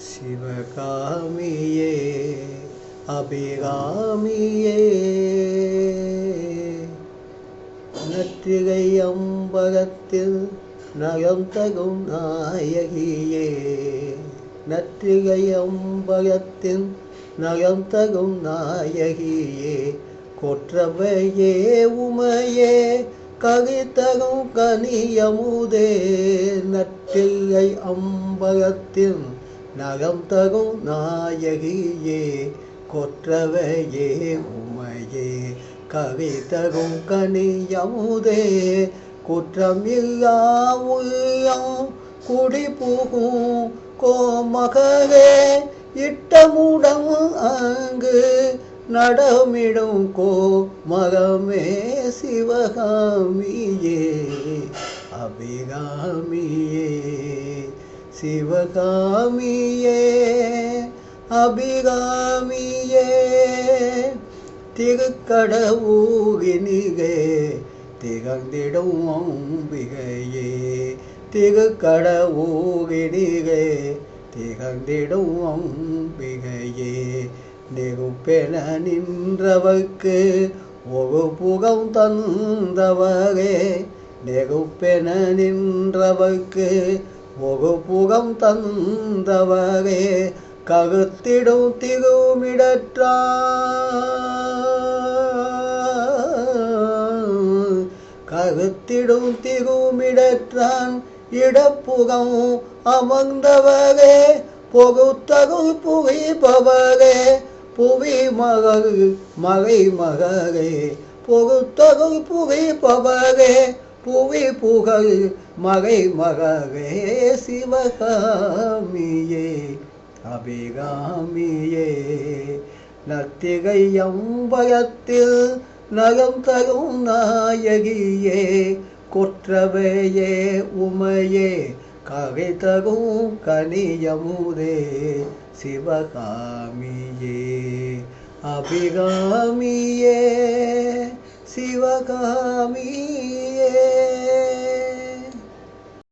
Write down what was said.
சிவகாமியே அபிகாமியே நற்றிகை அம்பகத்தில் நயம் தகும் நாயகியே. நற்றிகை அம்பகத்தின் நயம் தகும் நாயகியே. கொற்றவையே உமையே கவித்தகும் கனியமுதே. நற்றிகை அம்பகத்தின் நகம் தகும் நாயகியே கொற்றவையே உமையே. கவித்தகும் கனியமுதே குற்றம் இல்லா உள்ளம் குடி புகும் கோமகவே. இட்டமுடம் அங்கு நடமிடும் கோ மகமே சிவகாமியே அபிகாமியே. சிவகாமியே அபிகாமியே திருக்கடவுகினிகே திகழ்ந்திடும் அம்பிகையே திருக்கடவுகினிகே திகழ்ந்திடும் அம்பிகையே நெருப்பென நின்றவர்க்கு ஒரு புகம் தந்தவரே நெருப்பென நின்றவர்க்கு முகுப்புகம் தந்தவரே கருத்திடும் திருமிடற்றான் கருத்திடும் திருமிடற்றான் இடப்புகம் அமர்ந்தவரே பொகுத்தகுள் புகைப்பவரே புவி மகள் மகை மகரே பொகுத்தகுள் புகைப்பவரே புவி புகழ் மகை மகவே சிவகாமியே அபிகாமியே நத்திகை அம்பயத்தில் நகம் தரும் நாயகியே கொற்றவையே உமையே கவை தரும் கனியமுதே சிவகாமியே. அபிகாமியே சிவகாமியே